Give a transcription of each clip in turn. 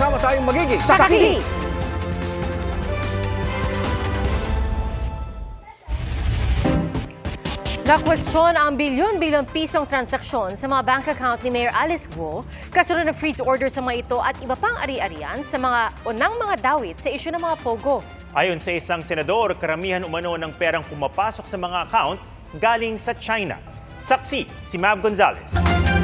Sama tayong magiging Saksi! Nakwestiyon ang bilyon-bilyong pisong transaksyon sa mga bank account ni Mayor Alice Guo, kasunod ng freeze order sa mga ito at iba pang ari-arian sa mga unang mga dawit sa isyu ng mga pogo. Ayon sa isang senador, karamihan umano ng perang pumapasok sa mga account galing sa China. Saksi, si Mav Gonzalez.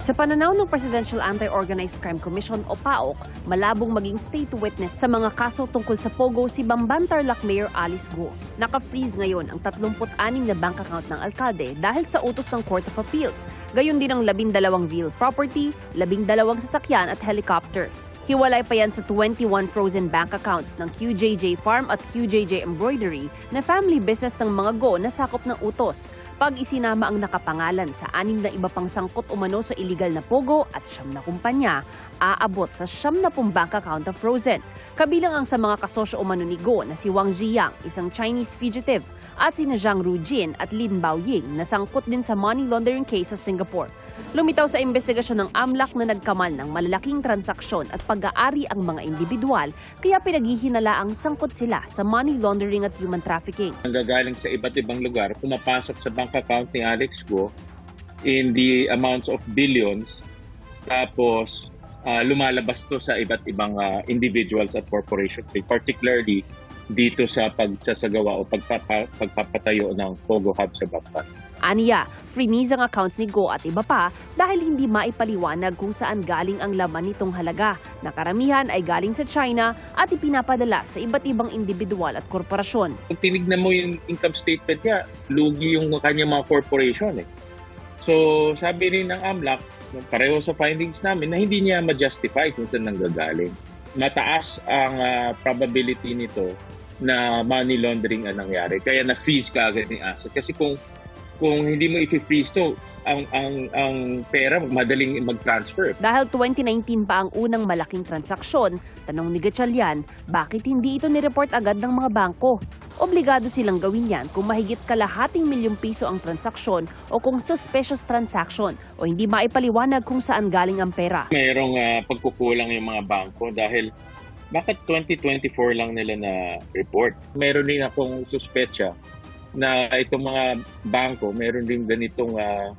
Sa pananaw ng Presidential Anti-Organized Crime Commission o PAOK, malabong maging state witness sa mga kaso tungkol sa Pogo si Bamban Tarlac Mayor Alice Guo. Naka-freeze ngayon ang 36 na bank account ng alkalde dahil sa utos ng Court of Appeals. Gayon din ang 12 real property, 12 sasakyan at helicopter. Hiwalay pa yan sa 21 frozen bank accounts ng QJJ Farm at QJJ Embroidery na family business ng mga go na sakop ng utos. Pag isinama ang nakapangalan sa anim na iba pang sangkot umano sa illegal na pogo at siyam na kumpanya, aabot sa siyam na pong bank account na frozen. Kabilang ang sa mga kasosyo umano ni Go na si Wang Ziyang, isang Chinese fugitive, at sina Zhang Rujin at Lin Baoying na sangkot din sa money laundering case sa Singapore. Lumitaw sa investigasyon ng AMLAC na nagkamal ng malalaking transaksyon at pag-aari ang mga individual kaya pinaghihinala ang sangkot sila sa money laundering at human trafficking. nanggagaling sa iba't ibang lugar, pumapasok sa bank account ni Alex Go in the amounts of billions. Tapos, ah, lumalabas to sa iba't ibang ah, individuals at corporations, particularly dito sa pagsasagawa o pagpapa, pagpapatayo ng Pogo Hub sa Bangka. Aniya, freeze ang accounts ni Go at iba pa dahil hindi maipaliwanag kung saan galing ang laman nitong halaga na karamihan ay galing sa China at ipinapadala sa iba't ibang individual at korporasyon. Kung tinignan mo yung income statement niya, lugi yung kanyang mga corporation eh. So, sabi rin ng AMLAC, pareho sa findings namin, na hindi niya ma-justify kung saan nanggagaling. Mataas ang ah, probability nito na money laundering ang nangyari. Kaya na-freeze ka agad yung asset. Kasi kung kung hindi mo i-freeze to, ang, ang, ang pera madaling mag-transfer. Dahil 2019 pa ang unang malaking transaksyon, tanong ni Gatchalian, bakit hindi ito nireport agad ng mga bangko? Obligado silang gawin yan kung mahigit kalahating milyong piso ang transaksyon o kung suspicious transaction o hindi maipaliwanag kung saan galing ang pera. Mayroong ah, pagkukulang yung mga bangko dahil bakit 2024 lang nila na report? Meron din akong suspetsa na itong mga bangko, meron din ganitong uh,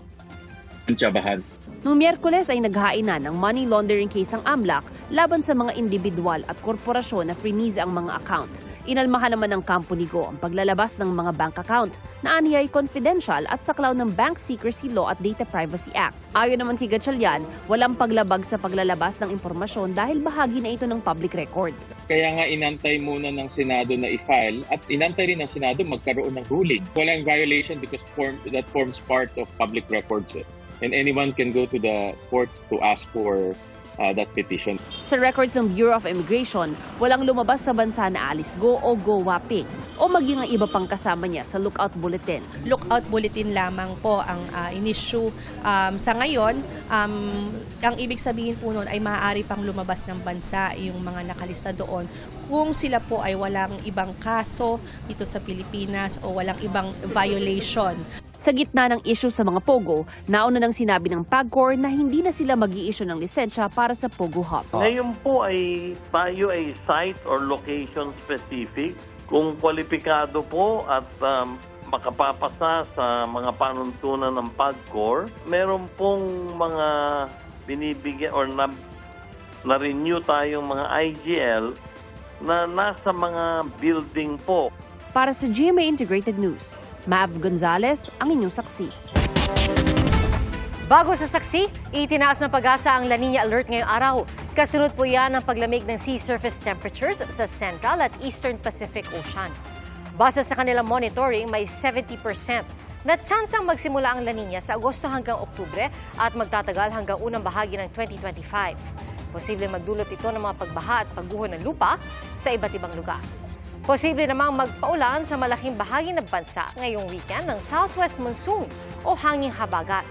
antsabahan. Noong Miyerkules ay naghain na ng money laundering case ang AMLAC laban sa mga individual at korporasyon na freeze ang mga account. Inalmahan naman ng kampo ni Go ang paglalabas ng mga bank account na aniya ay confidential at saklaw ng Bank Secrecy Law at Data Privacy Act. Ayon naman kay Gatchalian, walang paglabag sa paglalabas ng impormasyon dahil bahagi na ito ng public record. Kaya nga inantay muna ng Senado na i-file at inantay rin ng Senado magkaroon ng ruling. Walang violation because form, that forms part of public records. eh. And anyone can go to the courts to ask for uh, that petition. Sa records ng Bureau of Immigration, walang lumabas sa bansa na Alice Go o Go Waping o maging ang iba pang kasama niya sa lookout bulletin. lookout bulletin lamang po ang uh, in-issue um, sa ngayon. Um, ang ibig sabihin po noon ay maaari pang lumabas ng bansa yung mga nakalista doon kung sila po ay walang ibang kaso dito sa Pilipinas o walang ibang violation. Sa gitna ng issue sa mga Pogo, nauna nang sinabi ng PAGCOR na hindi na sila mag issue ng lisensya para sa Pogo Hub. Ngayon po ay tayo ay site or location specific. Kung kwalipikado po at um, makapapasa sa mga panuntunan ng PAGCOR, meron pong mga binibigyan or na, na-renew tayong mga IGL na nasa mga building po. Para sa GMA Integrated News, Mav Gonzalez, ang inyong saksi. Bago sa saksi, itinaas ng pag-asa ang La Nina Alert ngayong araw. Kasunod po yan ng paglamig ng sea surface temperatures sa Central at Eastern Pacific Ocean. Base sa kanilang monitoring, may 70% na tsansang magsimula ang La Nina sa Agosto hanggang Oktubre at magtatagal hanggang unang bahagi ng 2025. Posible magdulot ito ng mga pagbaha at pagguho ng lupa sa iba't ibang lugar. Posible namang magpaulan sa malaking bahagi ng bansa ngayong weekend ng southwest monsoon o hanging habagat.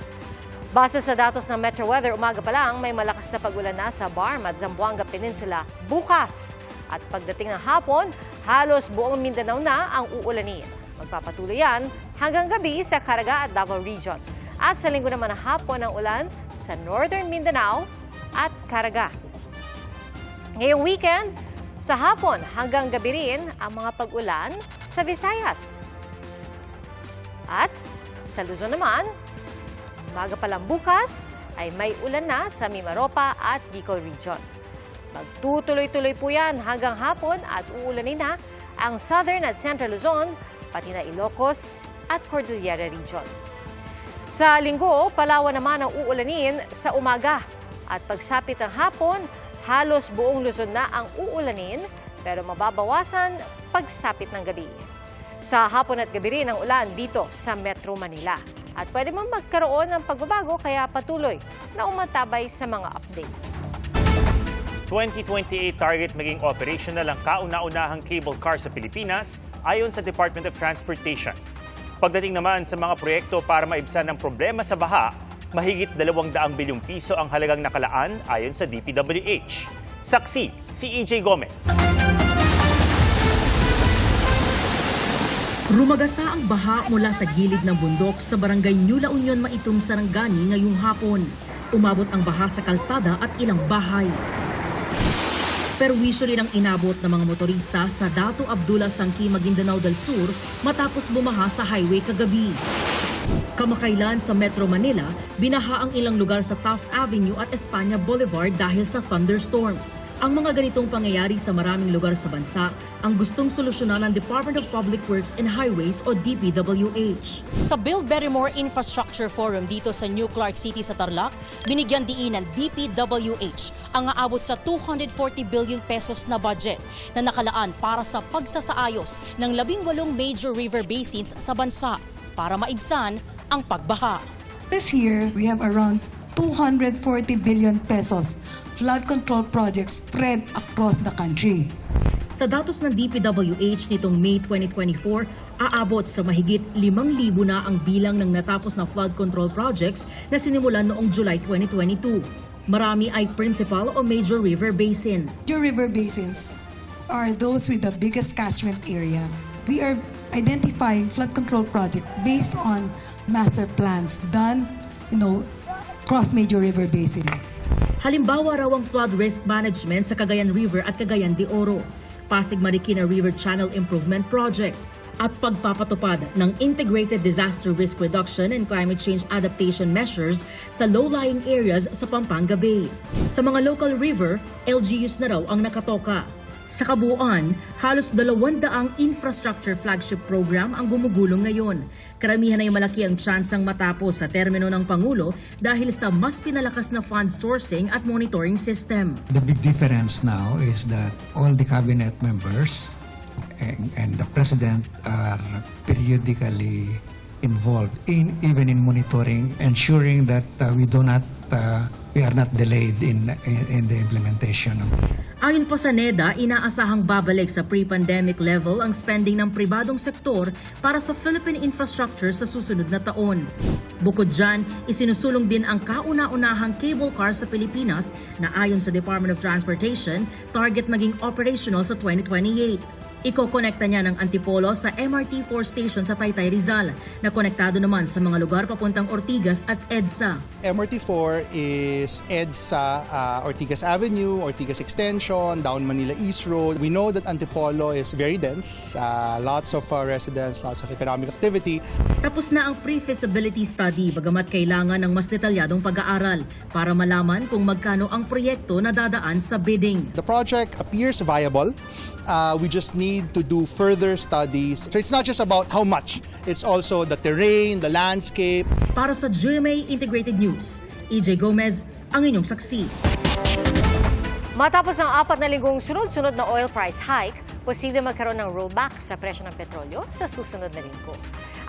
Base sa datos ng Metro Weather, umaga pa lang may malakas na pagulan na sa Barm at Zamboanga Peninsula bukas. At pagdating ng hapon, halos buong Mindanao na ang uulanin. Magpapatuloy yan hanggang gabi sa Caraga at Davao Region. At sa linggo naman ng hapon ang ulan sa Northern Mindanao at Caraga. Ngayong weekend, sa hapon hanggang gabi rin ang mga pag-ulan sa Visayas. At sa Luzon naman, umaga pa lang bukas ay may ulan na sa Mimaropa at Bicol Region. Magtutuloy-tuloy po yan hanggang hapon at uulanin na ang Southern at Central Luzon, pati na Ilocos at Cordillera Region. Sa linggo, Palawan naman ang uulanin sa umaga. At pagsapit ng hapon, halos buong Luzon na ang uulanin pero mababawasan pagsapit ng gabi. Sa hapon at gabi rin ang ulan dito sa Metro Manila. At pwede man magkaroon ng pagbabago kaya patuloy na umatabay sa mga update. 2028 target maging operational ang kauna-unahang cable car sa Pilipinas ayon sa Department of Transportation. Pagdating naman sa mga proyekto para maibsan ang problema sa baha, mahigit 200 bilyong piso ang halagang nakalaan ayon sa DPWH. Saksi, si EJ Gomez. Rumagasa ang baha mula sa gilid ng bundok sa barangay New La Union, Maitong, Sarangani ngayong hapon. Umabot ang baha sa kalsada at ilang bahay. Perwisyo rin ang inabot ng mga motorista sa Dato Abdullah Sangki, Maguindanao del Sur matapos bumaha sa highway kagabi. Kamakailan sa Metro Manila, binaha ang ilang lugar sa Taft Avenue at Espanya Boulevard dahil sa thunderstorms. Ang mga ganitong pangyayari sa maraming lugar sa bansa ang gustong solusyonan ng Department of Public Works and Highways o DPWH. Sa Build Better More Infrastructure Forum dito sa New Clark City sa Tarlac, binigyan diin ng DPWH ang aabot sa 240 billion pesos na budget na nakalaan para sa pagsasaayos ng labing walong major river basins sa bansa para maibsan ang pagbaha. This year, we have around 240 billion pesos flood control projects spread across the country. Sa datos ng DPWH nitong May 2024, aabot sa mahigit 5,000 na ang bilang ng natapos na flood control projects na sinimulan noong July 2022. Marami ay principal o major river basin. Major river basins are those with the biggest catchment area. We are identifying flood control projects based on master plans done, you know, across major river basin. Halimbawa raw ang flood risk management sa Cagayan River at Cagayan de Oro, Pasig Marikina River Channel Improvement Project, at pagpapatupad ng Integrated Disaster Risk Reduction and Climate Change Adaptation Measures sa low-lying areas sa Pampanga Bay. Sa mga local river, LGUs na raw ang nakatoka. Sa kabuuan, halos dalawandaang infrastructure flagship program ang gumugulong ngayon. Karamihan ay malaki ang tsansang matapos sa termino ng Pangulo dahil sa mas pinalakas na fund sourcing at monitoring system. The big difference now is that all the cabinet members and, and the president are periodically involved in even in monitoring, ensuring that uh, we do not uh, we are not delayed in, in in the implementation Ayon pa sa NEDA, inaasahang babalik sa pre-pandemic level ang spending ng pribadong sektor para sa Philippine infrastructure sa susunod na taon. Bukod dyan, isinusulong din ang kauna-unahang cable car sa Pilipinas na ayon sa Department of Transportation, target maging operational sa 2028. Ikokonekta niya ng Antipolo sa MRT4 station sa Taytay Rizal na konektado naman sa mga lugar papuntang Ortigas at EDSA. MRT4 is EDSA, uh, Ortigas Avenue, Ortigas Extension, down Manila East Road. We know that Antipolo is very dense, uh, lots of uh, residents, lots of economic activity. Tapos na ang pre-feasibility study bagamat kailangan ng mas detalyadong pag-aaral para malaman kung magkano ang proyekto na dadaan sa bidding. The project appears viable. Uh, we just need to do further studies. So it's not just about how much, it's also the terrain, the landscape, Para sa GMA Integrated News, EJ Gomez, ang inyong saksi. Matapos ang apat na linggong sunod-sunod na oil price hike, posible magkaroon ng rollback sa presyo ng petrolyo sa susunod na linggo.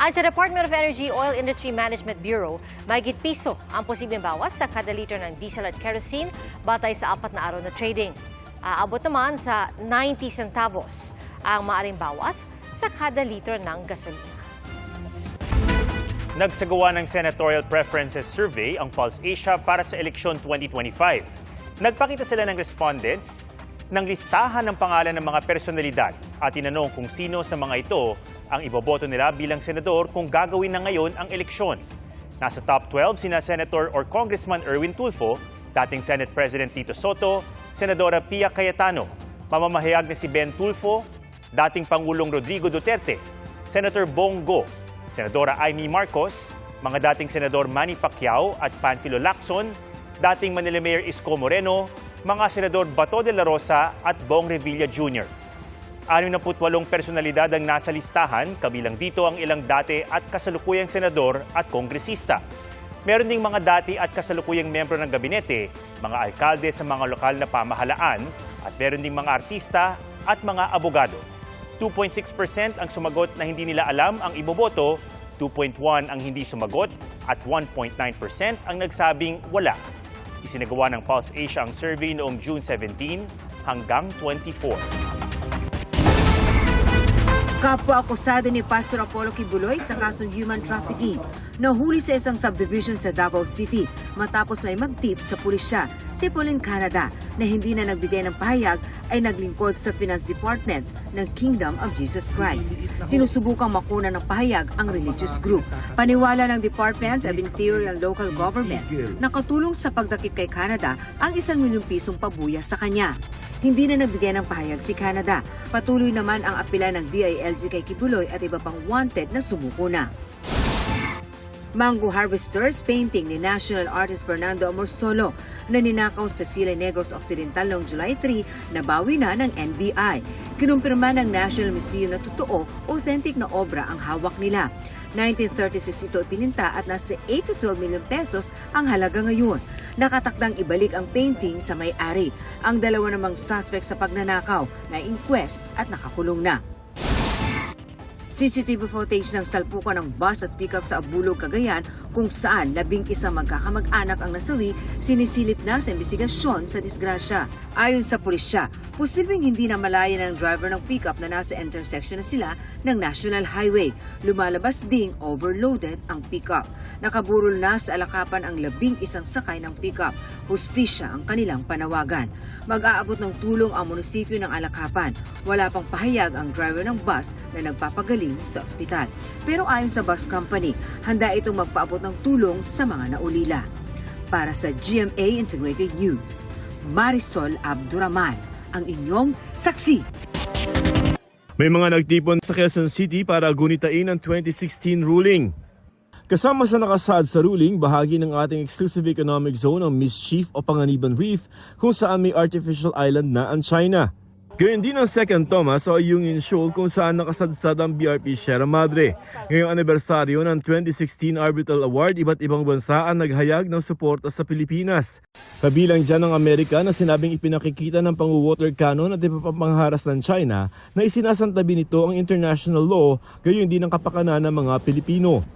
Ayon sa Department of Energy Oil Industry Management Bureau, mahigit piso ang posibleng bawas sa kada liter ng diesel at kerosene batay sa apat na araw na trading. Aabot naman sa 90 centavos ang maaring bawas sa kada liter ng gasolina. Nagsagawa ng Senatorial Preferences Survey ang Pulse Asia para sa eleksyon 2025. Nagpakita sila ng respondents ng listahan ng pangalan ng mga personalidad at tinanong kung sino sa mga ito ang iboboto nila bilang senador kung gagawin na ngayon ang eleksyon. Nasa top 12 sina Senator or Congressman Erwin Tulfo, dating Senate President Tito Soto, Senadora Pia Cayetano, mamamahayag na si Ben Tulfo, dating Pangulong Rodrigo Duterte, Senator Bongo, Senadora Amy Marcos, mga dating Senador Manny Pacquiao at Panfilo Lacson, dating Manila Mayor Isko Moreno, mga Senador Bato de la Rosa at Bong Revilla Jr. 68 personalidad ang nasa listahan, kabilang dito ang ilang dati at kasalukuyang senador at kongresista. Meron ding mga dati at kasalukuyang membro ng gabinete, mga alkalde sa mga lokal na pamahalaan, at meron ding mga artista at mga abogado. 2.6% ang sumagot na hindi nila alam ang iboboto, 2.1 ang hindi sumagot, at 1.9% ang nagsabing wala. Isinagawa ng Pulse Asia ang survey noong June 17 hanggang 24. Kapwa akusado ni Pastor Apollo Kibuloy sa kasong human trafficking. Nahuli sa isang subdivision sa Davao City matapos may magtip sa pulisya. Si Pauline Canada na hindi na nagbigay ng pahayag ay naglingkod sa Finance Department ng Kingdom of Jesus Christ. Sinusubukang makuna ng pahayag ang religious group. Paniwala ng Department of Interior and Local Government nakatulong sa pagdakip kay Canada ang isang milyong pisong pabuya sa kanya. Hindi na nagbigay ng pahayag si Canada. Patuloy naman ang apela ng DILG kay Kibuloy at iba pang wanted na sumuko na. Mango Harvesters painting ni national artist Fernando Amorsolo na ninakaw sa Sila Negros Occidental noong July 3 nabawi na ng NBI. Kinumpirma ng National Museum na totoo, authentic na obra ang hawak nila. 1936 ito ipininta at nasa 8 to 12 million pesos ang halaga ngayon. Nakatakdang ibalik ang painting sa may-ari. Ang dalawa namang suspect sa pagnanakaw na inquest at nakakulong na. CCTV footage ng salpukan ng bus at pickup sa Abulog, Cagayan kung saan labing isang magkakamag-anak ang nasawi, sinisilip na sa investigasyon sa disgrasya. Ayon sa pulisya, posibleng hindi na malaya ng driver ng pickup na nasa intersection na sila ng National Highway. Lumalabas ding overloaded ang pickup. Nakaburol na sa alakapan ang labing isang sakay ng pickup. Hustisya ang kanilang panawagan. Mag-aabot ng tulong ang munisipyo ng Alakapan. Wala pang pahayag ang driver ng bus na nagpapagaling sa ospital. Pero ayon sa bus company, handa itong magpaabot ng tulong sa mga naulila. Para sa GMA Integrated News, Marisol Abduraman, ang inyong saksi. May mga nagtipon sa Quezon City para gunitain ang 2016 ruling. Kasama sa nakasad sa ruling, bahagi ng ating exclusive economic zone ang Mischief o Panganiban Reef kung saan may artificial island na ang China. Gayun din ang Second Thomas o Union Shoal kung saan nakasadsad ang BRP Sierra Madre. Ngayong anibersaryo ng 2016 Arbitral Award, iba't ibang bansa ang naghayag ng suporta sa Pilipinas. Kabilang dyan ang Amerika na sinabing ipinakikita ng pang-water cannon at ipapangharas ng China na isinasantabi nito ang international law, gayon din ang kapakanan ng mga Pilipino.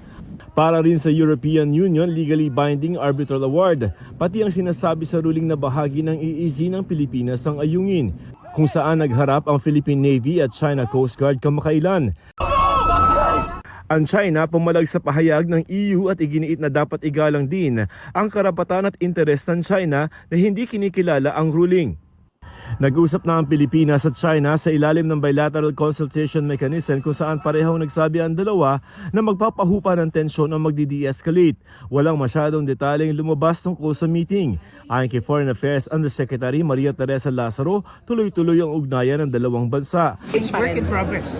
Para rin sa European Union Legally Binding Arbitral Award, pati ang sinasabi sa ruling na bahagi ng EEZ ng Pilipinas ang ayungin, kung saan nagharap ang Philippine Navy at China Coast Guard kamakailan. Ang China pumalag sa pahayag ng EU at iginiit na dapat igalang din ang karapatan at interes ng China na hindi kinikilala ang ruling. Nag-usap na ang Pilipinas at China sa ilalim ng bilateral consultation mechanism kung saan parehong nagsabi ang dalawa na magpapahupa ng tensyon o magdi-de-escalate. Walang masyadong detalyeng lumabas tungkol sa meeting. Ayon kay Foreign Affairs Undersecretary Maria Teresa Lazaro, tuloy-tuloy ang ugnayan ng dalawang bansa. It's work in progress.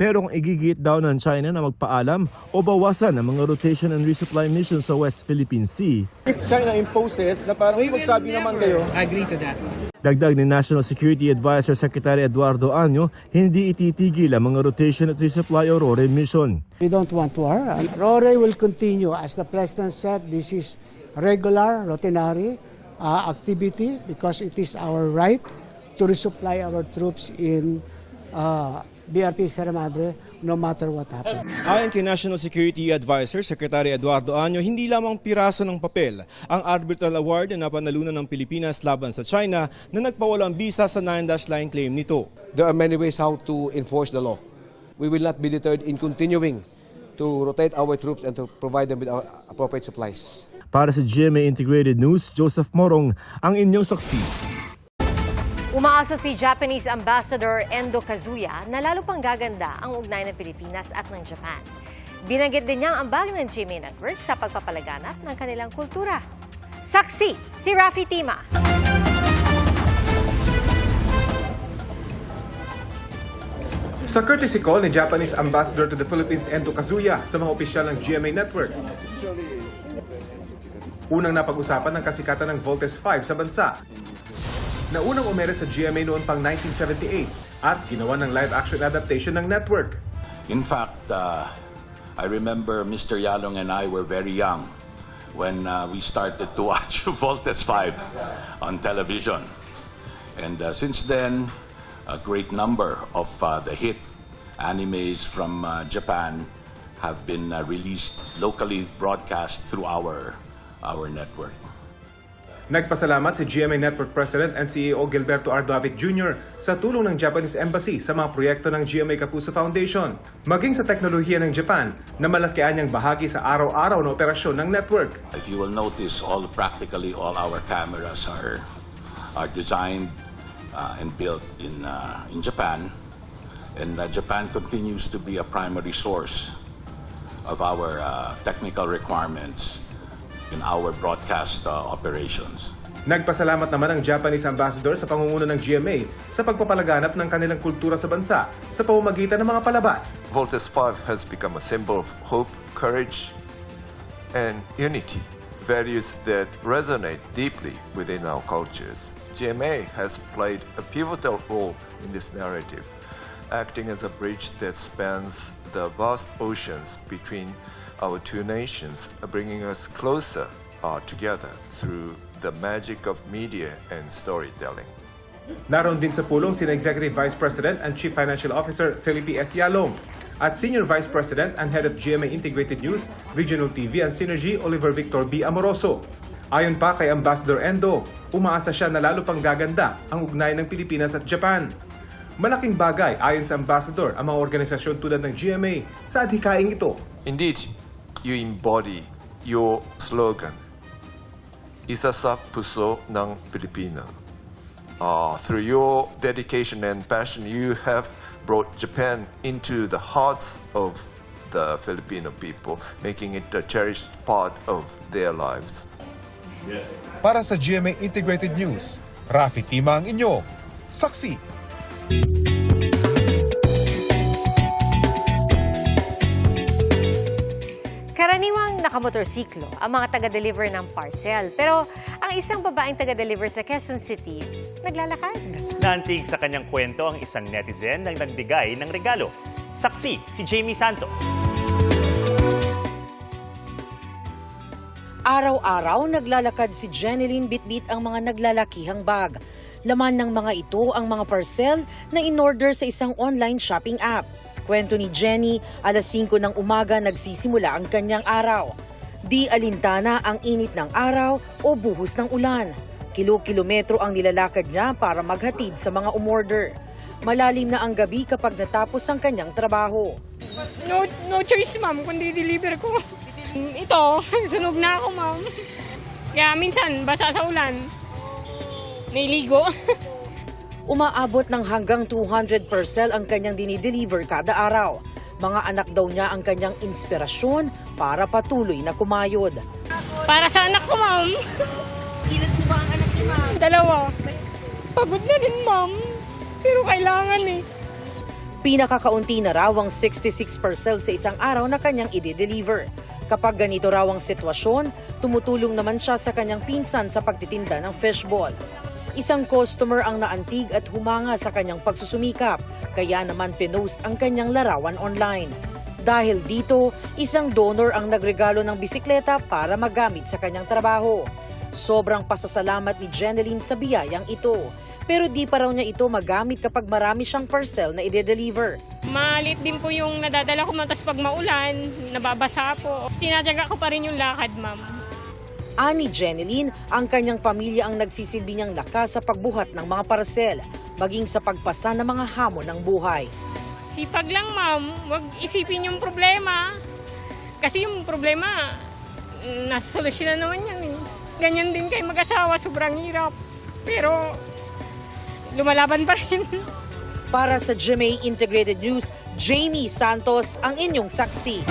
Pero kung igigit daw ng China na magpaalam o bawasan ang mga rotation and resupply missions sa West Philippine Sea, China imposes na parang, hey, magsabi naman kayo. Agree to that. Dagdag ni National Security Advisor Secretary Eduardo Anyo, hindi ititigil ang mga rotation at resupply o RORE mission. We don't want war. RORE will continue. As the President said, this is regular, routinary uh, activity because it is our right to resupply our troops in uh, BRP Sierra Madre no matter what happens. Ayon kay National Security Advisor Secretary Eduardo Anyo, hindi lamang piraso ng papel ang arbitral award na napanalunan ng Pilipinas laban sa China na nagpawalang bisa sa 9-dash line claim nito. There are many ways how to enforce the law. We will not be deterred in continuing to rotate our troops and to provide them with our appropriate supplies. Para sa GMA Integrated News, Joseph Morong, ang inyong saksi. Umaasa si Japanese Ambassador Endo Kazuya na lalo pang gaganda ang ugnay ng Pilipinas at ng Japan. Binanggit din niya ang ambag ng GMA Network sa pagpapalaganap ng kanilang kultura. Saksi, si Rafi Tima. Sa courtesy call ni Japanese Ambassador to the Philippines Endo Kazuya sa mga opisyal ng GMA Network. Unang napag-usapan ng kasikatan ng Voltes 5 sa bansa na unang umere sa GMA noon pang 1978 at ginawa ng live-action adaptation ng network. In fact, uh, I remember Mr. Yalong and I were very young when uh, we started to watch Voltes 5 on television. And uh, since then, a great number of uh, the hit animes from uh, Japan have been uh, released locally broadcast through our, our network. Nagpasalamat si GMA Network President and CEO Gilberto R. David Jr. sa tulong ng Japanese Embassy sa mga proyekto ng GMA Kapuso Foundation, maging sa teknolohiya ng Japan na malakian niyang bahagi sa araw-araw na operasyon ng network. If you will notice, all practically all our cameras are are designed uh, and built in uh, in Japan, and uh, Japan continues to be a primary source of our uh, technical requirements in our broadcast uh, operations. Nagpasalamat naman ang Japanese Ambassador sa pangunguna ng GMA sa pagpapalaganap ng kanilang kultura sa bansa sa pamamagitan ng mga palabas. Voltes 5 has become a symbol of hope, courage, and unity, values that resonate deeply within our cultures. GMA has played a pivotal role in this narrative, acting as a bridge that spans the vast oceans between our two nations, bringing us closer uh, together through the magic of media and storytelling. Naroon din sa pulong sina Executive Vice President and Chief Financial Officer Felipe S. Yalong at Senior Vice President and Head of GMA Integrated News, Regional TV and Synergy, Oliver Victor B. Amoroso. Ayon pa kay Ambassador Endo, umaasa siya na lalo pang gaganda ang ugnayan ng Pilipinas at Japan. Malaking bagay ayon sa Ambassador ang mga organisasyon tulad ng GMA sa adhikaing ito. Indeed, you embody your slogan, Isa sa puso ng Pilipino. Uh, through your dedication and passion, you have brought Japan into the hearts of the Filipino people, making it a cherished part of their lives. Para sa GMA Integrated News, Rafi Tima ang inyo. Saksi! Karaniwang nakamotorsiklo ang mga taga-deliver ng parcel. Pero ang isang babaeng taga-deliver sa Quezon City, naglalakad. Naantig sa kanyang kwento ang isang netizen nang nagbigay ng regalo. Saksi si Jamie Santos. Araw-araw naglalakad si Jeneline Bitbit ang mga naglalakihang bag. Laman ng mga ito ang mga parcel na in-order sa isang online shopping app. Kwento ni Jenny, alas 5 ng umaga nagsisimula ang kanyang araw. Di alintana ang init ng araw o buhos ng ulan. Kilo-kilometro ang nilalakad niya para maghatid sa mga umorder. Malalim na ang gabi kapag natapos ang kanyang trabaho. No, no choice, ma'am, kundi deliver ko. Ito, sunog na ako, ma'am. Kaya minsan, basa sa ulan. Nailigo. Umaabot ng hanggang 200 parcel ang kanyang dinideliver kada araw. Mga anak daw niya ang kanyang inspirasyon para patuloy na kumayod. Para sa anak ko, ma'am. Ilan po ba ang anak niyo, ma'am? Dalawa. Pagod na rin, ma'am. Pero kailangan eh. Pinakakaunti na raw ang 66 parcel sa isang araw na kanyang i-deliver. Kapag ganito raw ang sitwasyon, tumutulong naman siya sa kanyang pinsan sa pagtitinda ng fishball. Isang customer ang naantig at humanga sa kanyang pagsusumikap, kaya naman pinost ang kanyang larawan online. Dahil dito, isang donor ang nagregalo ng bisikleta para magamit sa kanyang trabaho. Sobrang pasasalamat ni Jeneline sa biyayang ito. Pero di pa raw niya ito magamit kapag marami siyang parcel na ide-deliver. Malit din po yung nadadala ko. Tapos pag maulan, nababasa po. Sinadyaga ko pa rin yung lakad, ma'am. Ani Jeneline, ang kanyang pamilya ang nagsisilbi niyang lakas sa pagbuhat ng mga parcel, maging sa pagpasa ng mga hamon ng buhay. Sipag lang, ma'am. Huwag isipin yung problema. Kasi yung problema, nasa solusyon na naman yan eh. Ganyan din kayo mag-asawa, sobrang hirap. Pero, lumalaban pa rin. Para sa GMA Integrated News, Jamie Santos ang inyong saksi.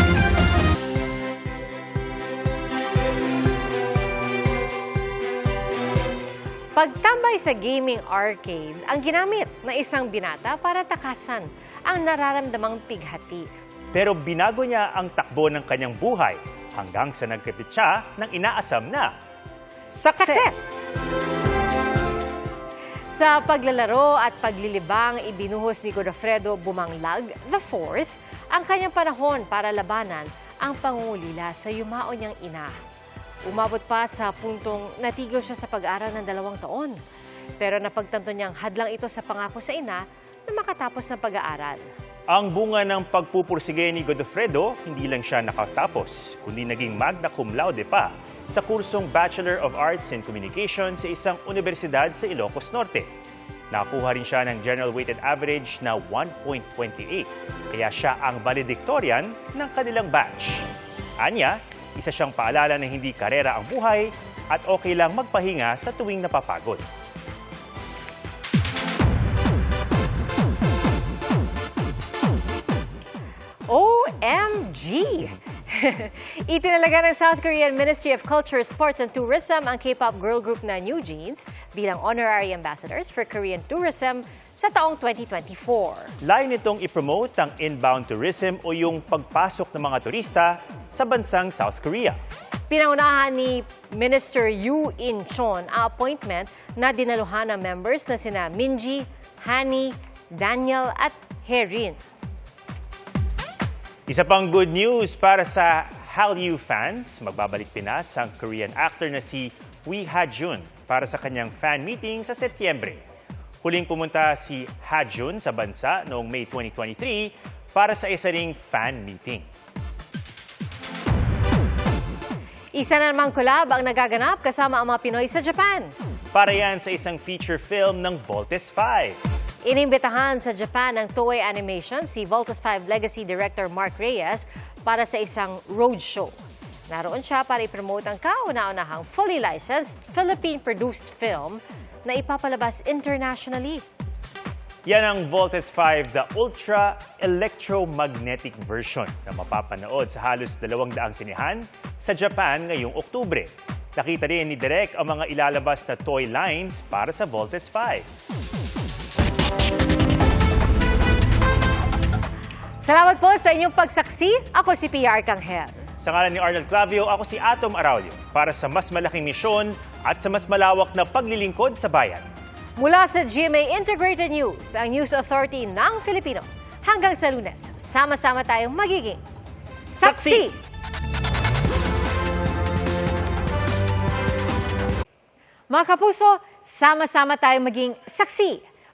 Pagtambay sa gaming arcade ang ginamit ng isang binata para takasan ang nararamdamang pighati. Pero binago niya ang takbo ng kanyang buhay hanggang sa nagkapit siya ng inaasam na Success! Sa paglalaro at paglilibang, ibinuhos ni Godofredo Bumanglag IV ang kanyang panahon para labanan ang pangungulila sa yumao niyang ina. Umabot pa sa puntong natigil siya sa pag-aral ng dalawang taon. Pero napagtanto niyang hadlang ito sa pangako sa ina na makatapos ng pag-aaral. Ang bunga ng pagpupursige ni Godofredo, hindi lang siya nakatapos, kundi naging magna cum laude pa sa kursong Bachelor of Arts in Communication sa isang universidad sa Ilocos Norte. Nakuha rin siya ng General Weighted Average na 1.28, kaya siya ang valedictorian ng kanilang batch. Anya, isa siyang paalala na hindi karera ang buhay at okay lang magpahinga sa tuwing napapagod. OMG! Itinalaga ng South Korean Ministry of Culture, Sports and Tourism ang K-pop girl group na New Jeans bilang honorary ambassadors for Korean tourism sa taong 2024. Layo nitong ipromote ang inbound tourism o yung pagpasok ng mga turista sa bansang South Korea. Pinaunahan ni Minister Yu In-chon ang appointment na dinaluhan ng members na sina Minji, Hani, Daniel at Herin. Isa pang good news para sa Hallyu fans, magbabalik Pinas ang Korean actor na si Wi Ha-jun para sa kanyang fan meeting sa Setyembre. Huling pumunta si Ha-jun sa bansa noong May 2023 para sa isa ring fan meeting. Isa na namang collab ang nagaganap kasama ang mga Pinoy sa Japan. Para yan sa isang feature film ng Voltes 5. Inimbitahan sa Japan ng Toei Animation si Voltus 5 Legacy Director Mark Reyes para sa isang roadshow. Naroon siya para ipromote ang kauna-unahang fully licensed Philippine-produced film na ipapalabas internationally. Yan ang Voltes 5, the Ultra Electromagnetic version na mapapanood sa halos dalawang daang sinihan sa Japan ngayong Oktubre. Nakita rin ni Direk ang mga ilalabas na toy lines para sa Voltes 5. Salamat po sa inyong pagsaksi. Ako si Pia Arcangel. Sa ngalan ni Arnold Clavio, ako si Atom Araulio para sa mas malaking misyon at sa mas malawak na paglilingkod sa bayan. Mula sa GMA Integrated News, ang News Authority ng Filipino. Hanggang sa lunes, sama-sama tayong magiging saksi! Mga kapuso, sama-sama tayong maging saksi.